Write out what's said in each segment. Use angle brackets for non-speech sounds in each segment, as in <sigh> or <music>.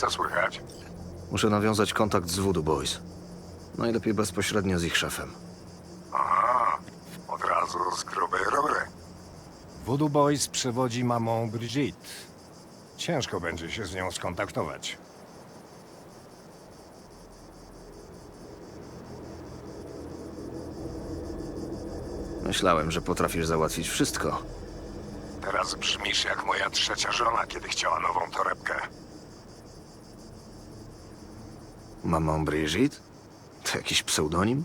Co słychać? Muszę nawiązać kontakt z Voodoo Boys. Najlepiej bezpośrednio z ich szefem. Aha, od razu z grubej rury. Voodoo Boys przewodzi mamą Brigitte. Ciężko będzie się z nią skontaktować. Myślałem, że potrafisz załatwić wszystko. Teraz brzmisz jak moja trzecia żona, kiedy chciała nową torebkę. Mamą Brigitte? To jakiś pseudonim?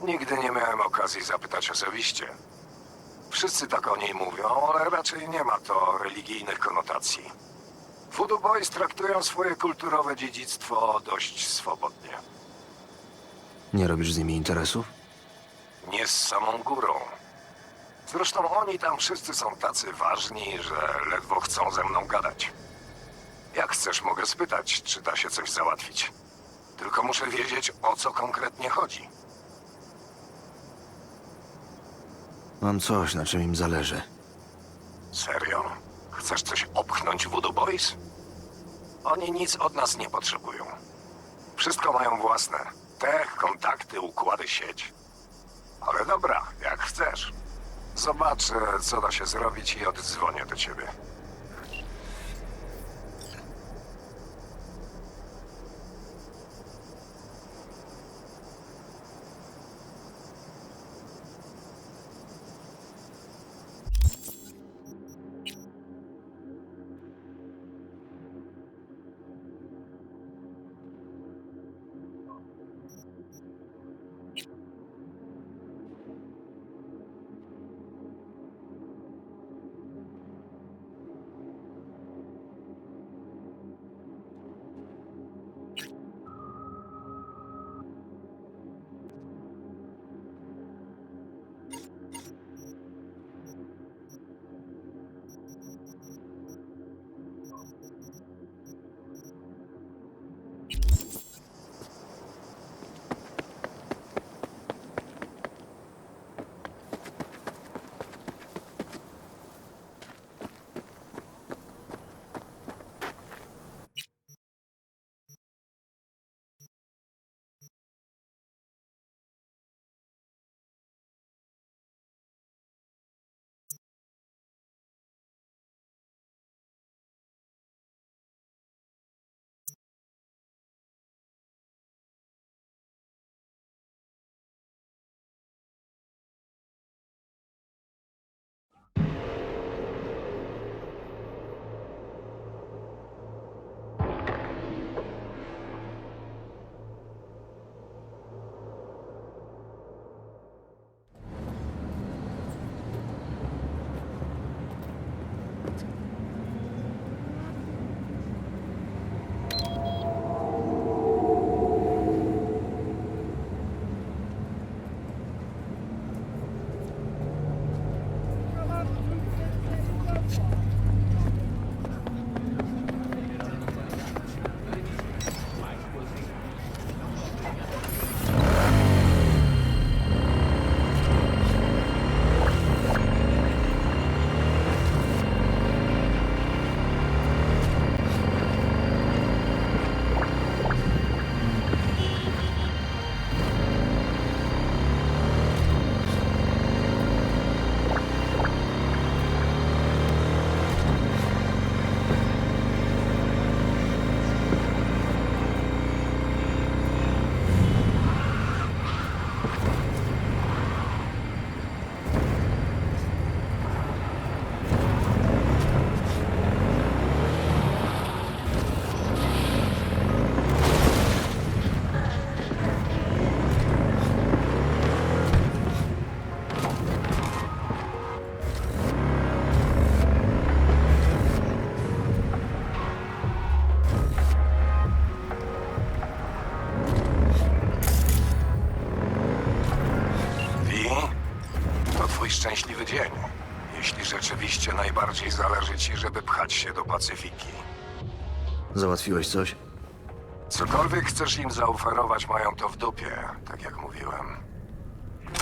Nigdy nie miałem okazji zapytać osobiście. Wszyscy tak o niej mówią, ale raczej nie ma to religijnych konotacji. Voodoo Boys traktują swoje kulturowe dziedzictwo dość swobodnie. Nie robisz z nimi interesów? Nie z samą górą. Zresztą oni tam wszyscy są tacy ważni, że ledwo chcą ze mną gadać. Jak chcesz, mogę spytać, czy da się coś załatwić. Tylko muszę wiedzieć, o co konkretnie chodzi. Mam coś, na czym im zależy. Serio? Chcesz coś opchnąć Voodoo Boys? Oni nic od nas nie potrzebują. Wszystko mają własne. Tech, kontakty, układy sieć. Ale dobra, jak chcesz. Zobaczę, co da się zrobić i oddzwonię do ciebie. Dzień. Jeśli rzeczywiście najbardziej zależy ci, żeby pchać się do Pacyfiki. Załatwiłeś coś? Cokolwiek chcesz im zaoferować, mają to w dupie, tak jak mówiłem.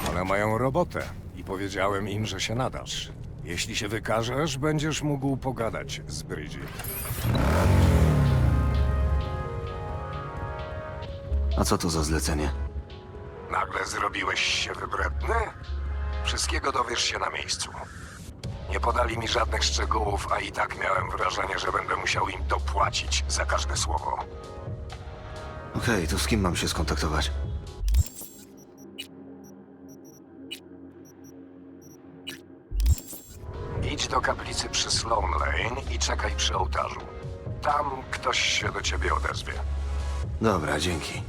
Ale mają robotę i powiedziałem im, że się nadasz. Jeśli się wykażesz, będziesz mógł pogadać z Bridget. A co to za zlecenie? Nagle zrobiłeś się wybredny? Wszystkiego dowiesz się na miejscu. Nie podali mi żadnych szczegółów, a i tak miałem wrażenie, że będę musiał im dopłacić za każde słowo. Okej, to z kim mam się skontaktować? Idź do kaplicy przy Sloan Lane i czekaj przy ołtarzu. Tam ktoś się do ciebie odezwie. Dobra, dzięki.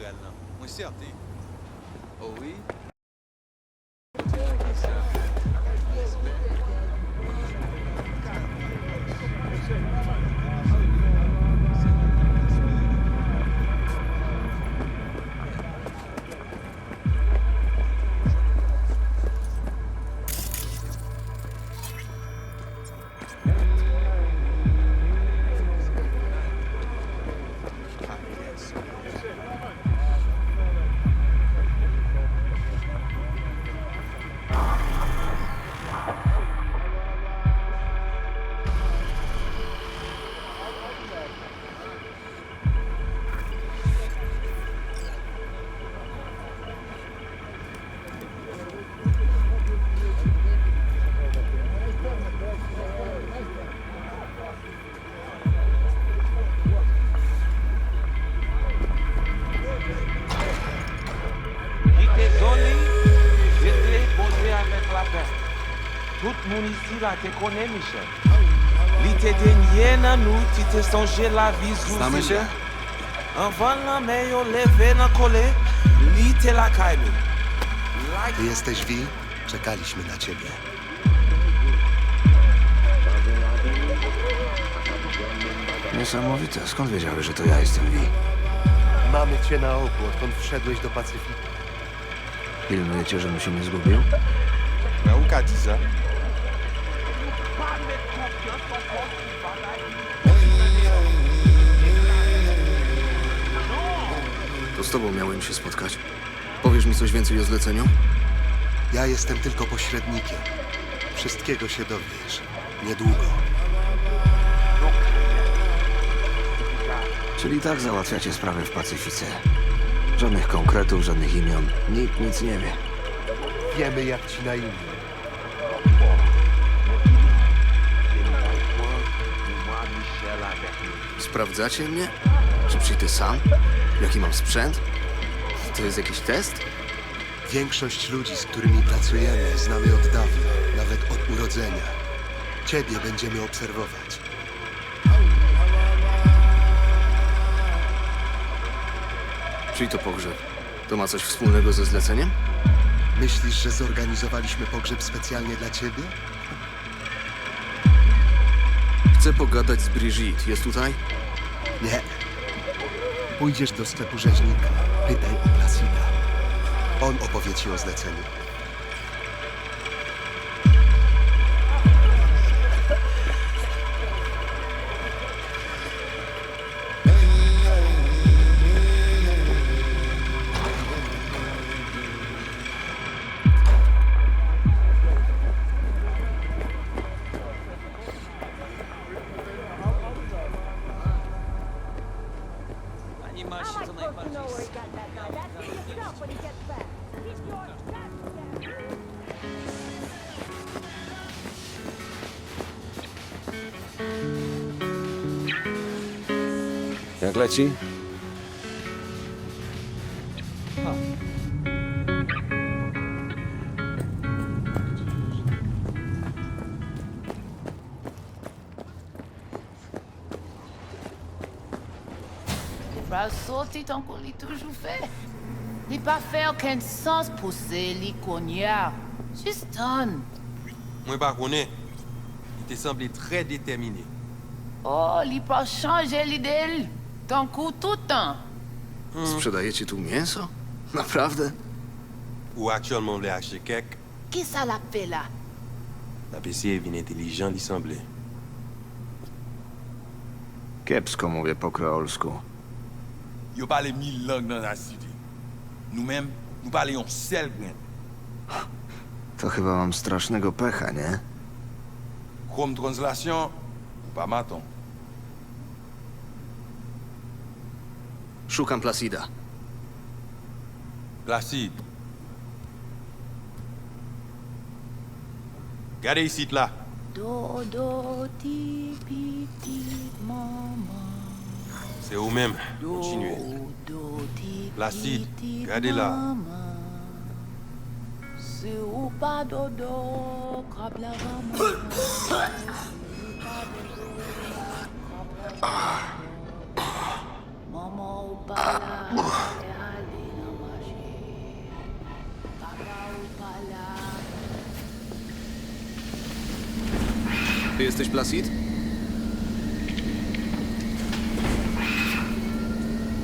naturel, nan. Mwen serte. Oh oui. Tout moun isi la te konen, Michel. Li te denye nan nou, ti te sonje la vi zouzi. się? Anvan lan men yo leve nan kole, li te la. Like Ty jesteś Wi? Czekaliśmy na ciebie. Niesamowite. Skąd wiedziałeś, że to ja jestem Vi? Mamy cię na oku, odkąd wszedłeś do Pacyfiku. Pilnujecie, żebym się nie zgubił? Dit ça? To z tobą miałem się spotkać. Powiesz mi coś więcej o zleceniu? Ja jestem tylko pośrednikiem. Wszystkiego się dowiesz. Niedługo. Czyli tak załatwiacie sprawy w Pacyfice. Żadnych konkretów, żadnych imion. Nikt nic nie wie. Wiemy jak ci na imię. Sprawdzacie mnie? Czy przyjdę sam? Jaki mam sprzęt? To jest jakiś test? Większość ludzi, z którymi pracujemy, znamy od dawna, nawet od urodzenia. Ciebie będziemy obserwować. Czyli to pogrzeb. To ma coś wspólnego ze zleceniem? Myślisz, że zorganizowaliśmy pogrzeb specjalnie dla ciebie? Chcę pogadać z Brigitte. Jest tutaj? Nie. Pójdziesz do sklepu rzeźnika. Pytaj o Placida. On opowie ci o zleceniu. Jak leci? Pas sorti tant qu'on l'a toujours fait. Il pas fait aucun sens pour ces. Juste donne. Moi. Il te semblait très déterminé. Oh, il pas changé l'idée. Tan kou toutan. Sprzedajecie tu mięso? Naprawdę? Ou actuellement vle acheter kek, Ki sa la fe la? la PC vin intelligent li semblé. Kiepsko mówię po kreolsku. Yo pale mil lang nan la siti. Nou menm, nou pale yon sel gwen. To chyba mam strasznego pecha, nie? Chrome Translation, ou pa maton. Szukam Placida. Placide, Gade ici là. Do, do, ti, pi, ti, mama. C'est ou même. Do, Continuez. do, ti, Placide, pi, ti, gardez là. mama. Se ou pa do, do, krab la mama. <coughs> Ty jesteś Placid?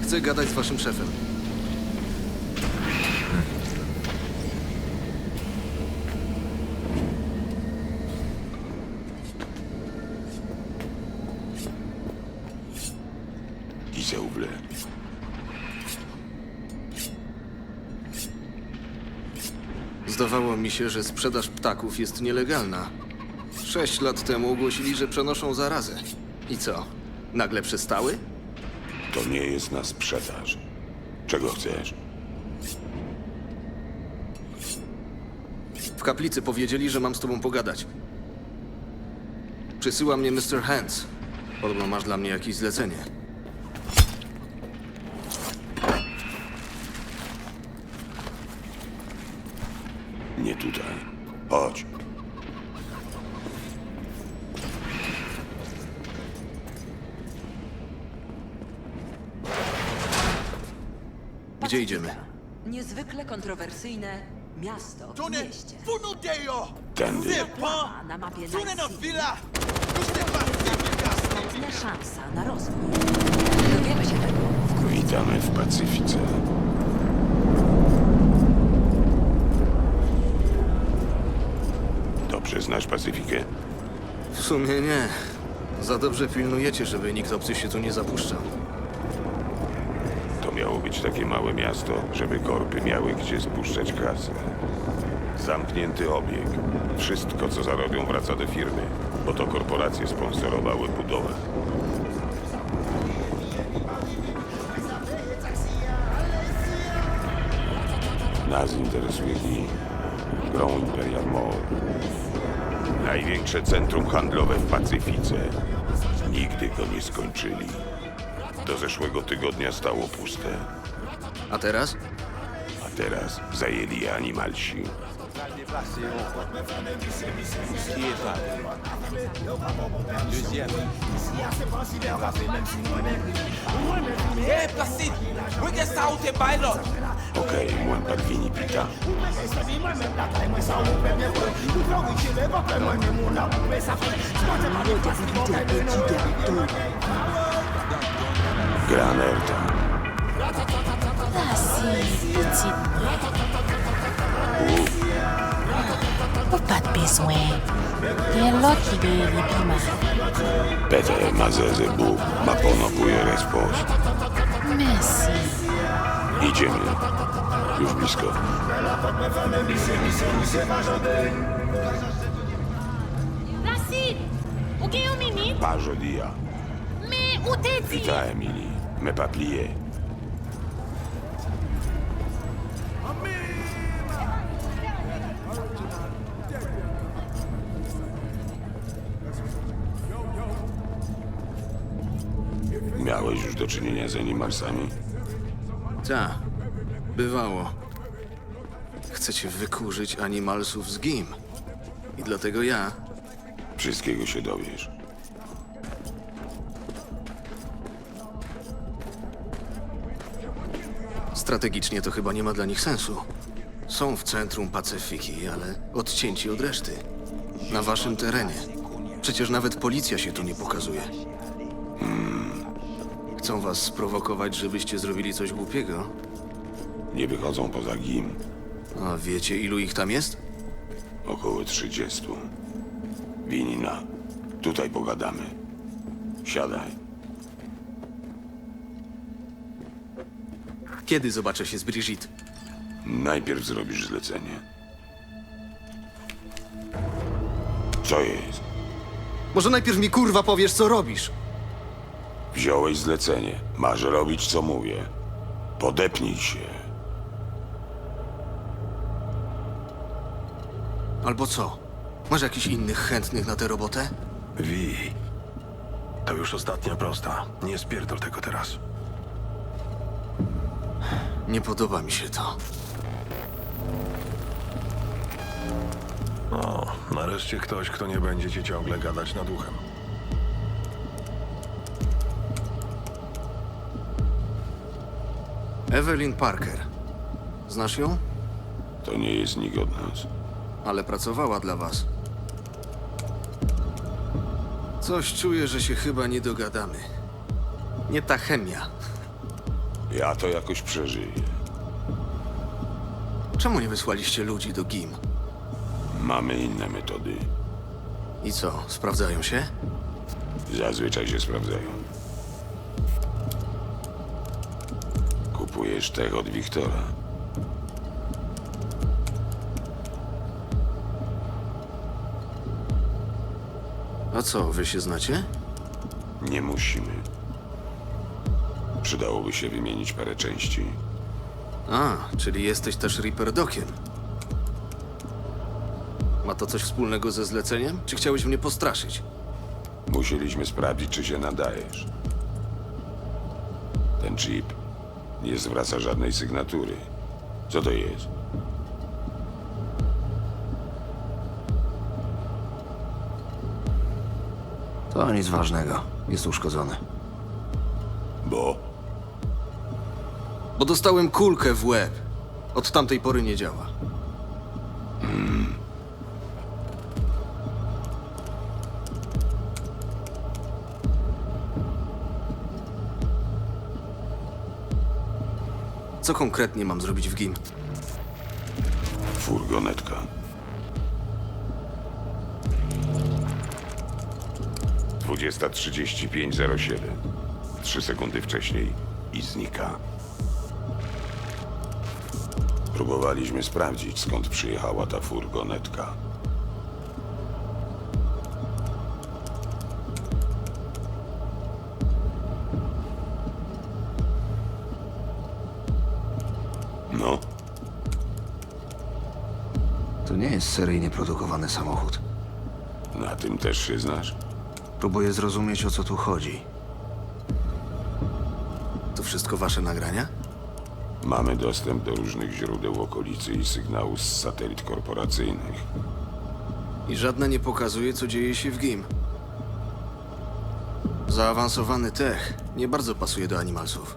Chcę gadać z waszym szefem. ki se ou vle? Zdawało mi się, że sprzedaż ptaków jest nielegalna. Sześć lat temu ogłosili, że przenoszą zarazę. I co? Nagle przestały? To nie jest na sprzedaż. Czego chcesz? W kaplicy powiedzieli, że mam z tobą pogadać. Przysyła mnie Mr. Hands. Podobno masz dla mnie jakieś zlecenie. nie tutaj. Chodź. Gdzie idziemy? Niezwykle kontrowersyjne miasto w Donne mieście. funo deo! Tędy. Na mapie Tunena Night City. villa! Szansa na rozwój. Dowiemy się tego Witamy w Pacyfice. Znasz Pacyfikę? W sumie nie. Za dobrze pilnujecie, żeby nikt obcy się tu nie zapuszczał. To miało być takie małe miasto, żeby korpy miały gdzie spuszczać kasę. Zamknięty obieg. Wszystko, co zarobią, wraca do firmy, bo to korporacje sponsorowały budowę. Nas interesuje GI. Grand Imperial Mall. Największe centrum handlowe w Pacyfice. Nigdy go nie skończyli. Do zeszłego tygodnia stało puste. A teraz? A teraz zajęli je animalsi. Deuxième. Hey, Placide, regarde ça où t'es là. Ok, moi pas fini putain. Granel. Pas besoin. Gli devi prima. Petre ma ponovuje respost. Messi. Idziemy. Już blisko. Lassi! Pas joli, hein. Mais où t'es? Putain, Emily, mais pas plié. Miałeś już do czynienia z animalsami? Ta. Bywało. Chcecie wykurzyć animalsów z GIM. I dlatego ja Wszystkiego się dowiesz. Strategicznie to chyba nie ma dla nich sensu. Są w centrum Pacyfiki, ale odcięci od reszty. Na waszym terenie. Przecież nawet policja się tu nie pokazuje. Chcą was sprowokować, żebyście zrobili coś głupiego. Nie wychodzą poza GIM. A wiecie, ilu ich tam jest? Około 30. Winina. Tutaj pogadamy. Siadaj. Kiedy zobaczę się z Brigitte? Najpierw zrobisz zlecenie. Co jest? Może najpierw mi kurwa powiesz, co robisz? Wziąłeś zlecenie. Masz robić, co mówię. Podepnij się. Albo co? Masz jakichś innych chętnych na tę robotę? Wi, to już ostatnia prosta. Nie spierdol tego teraz. Nie podoba mi się to. O, nareszcie ktoś, kto nie będzie ci ciągle gadać nad uchem. Evelyn Parker. Znasz ją? To nie jest nikt od nas. Ale pracowała dla was. Coś czuję, że się chyba nie dogadamy. Nie ta chemia. Ja to jakoś przeżyję. Czemu nie wysłaliście ludzi do GIM? Mamy inne metody. I co, sprawdzają się? Zazwyczaj się sprawdzają. Kupujesz tech od Wiktora. A co, wy się znacie? Nie musimy. Przydałoby się wymienić parę części. A, czyli jesteś też Reaper Dociem. Ma to coś wspólnego ze zleceniem? Czy chciałeś mnie postraszyć? Musieliśmy sprawdzić, czy się nadajesz. Ten chip nie zwraca żadnej sygnatury. Co to jest? To nic ważnego. Jest uszkodzony. Bo Bo dostałem kulkę w łeb. Od tamtej pory nie działa. Co konkretnie mam zrobić w GIM? Furgonetka. Dwudziesta trzydzieści pięć zero siedem. Trzy sekundy wcześniej i znika. Próbowaliśmy sprawdzić, skąd przyjechała ta furgonetka. Jest seryjnie produkowany samochód. na tym też się znasz? Próbuję zrozumieć, o co tu chodzi. To wszystko wasze nagrania? Mamy dostęp do różnych źródeł okolicy i sygnału z satelit korporacyjnych. I żadne nie pokazuje, co dzieje się w GIM. Zaawansowany tech nie bardzo pasuje do animalsów.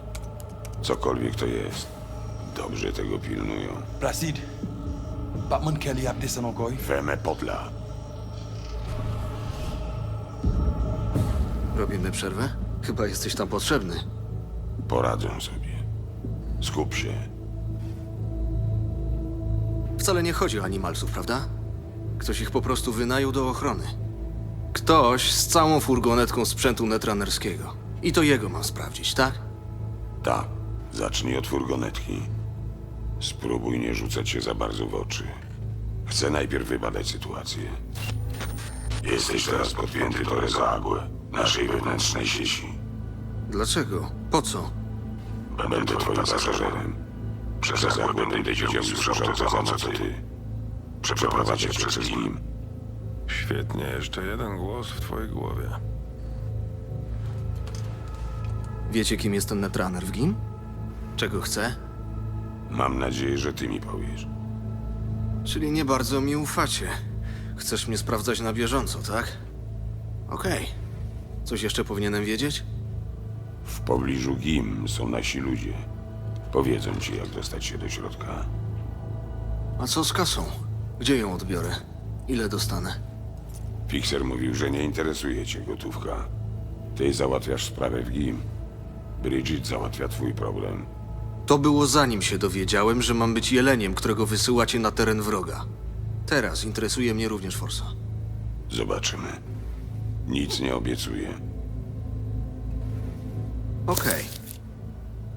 Cokolwiek to jest, dobrze tego pilnują. Placide. Batman Kelly a descend encore. Feme podla. Robimy przerwę? Chyba jesteś tam potrzebny. Poradzą sobie. Skup się. Wcale nie chodzi o animalsów, prawda? Ktoś ich po prostu wynajął do ochrony. Ktoś z całą furgonetką sprzętu netranerskiego. I to jego mam sprawdzić, tak? Tak, zacznij od furgonetki. Spróbuj nie rzucać się za bardzo w oczy. Chcę najpierw wybadać sytuację. Jesteś teraz podpięty za agłę naszej wewnętrznej sieci. Dlaczego? Po co? Będę twoim pasażerem. Przez agłę będę wiedział i słyszał to samo, co ty. Przeprowadzę cię przez nim. Świetnie, jeszcze jeden głos w twojej głowie. Wiecie, kim jest ten netraner w GIM? Czego chce? Mam nadzieję, że ty mi powiesz. Czyli nie bardzo mi ufacie. Chcesz mnie sprawdzać na bieżąco, tak? Okej. Coś jeszcze powinienem wiedzieć? W pobliżu GIM są nasi ludzie. Powiedzą ci, jak dostać się do środka. A co z kasą? Gdzie ją odbiorę? Ile dostanę? Fixer mówił, że nie interesuje cię gotówka. Ty załatwiasz sprawę w GIM. Bridget załatwia twój problem. To było zanim się dowiedziałem, że mam być jeleniem, którego wysyłacie na teren wroga. Teraz interesuje mnie również Forsa. Zobaczymy. Nic nie obiecuję. Okej.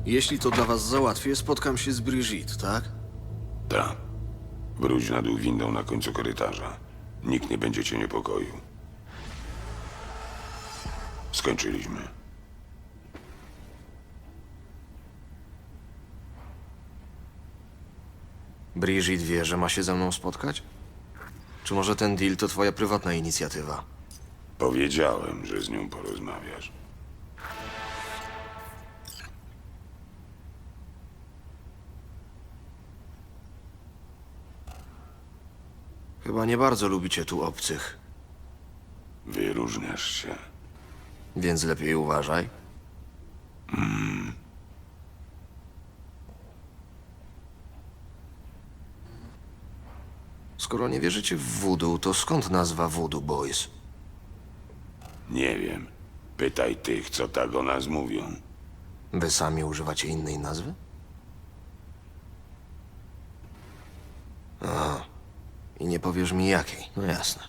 Jeśli to dla was załatwię, spotkam się z Brigitte, tak? Ta. Wróć na dół windą na końcu korytarza. Nikt nie będzie cię niepokoił. Skończyliśmy. Brigitte wie, że ma się ze mną spotkać? Czy może ten deal to twoja prywatna inicjatywa? Powiedziałem, że z nią porozmawiasz. Chyba nie bardzo lubicie tu obcych, Wyróżniasz się. więc lepiej uważaj. Skoro nie wierzycie w voodoo, to skąd nazwa Voodoo Boys? Nie wiem. Pytaj tych, co tak o nas mówią. Wy sami używacie innej nazwy? A, i nie powiesz mi jakiej. No jasne.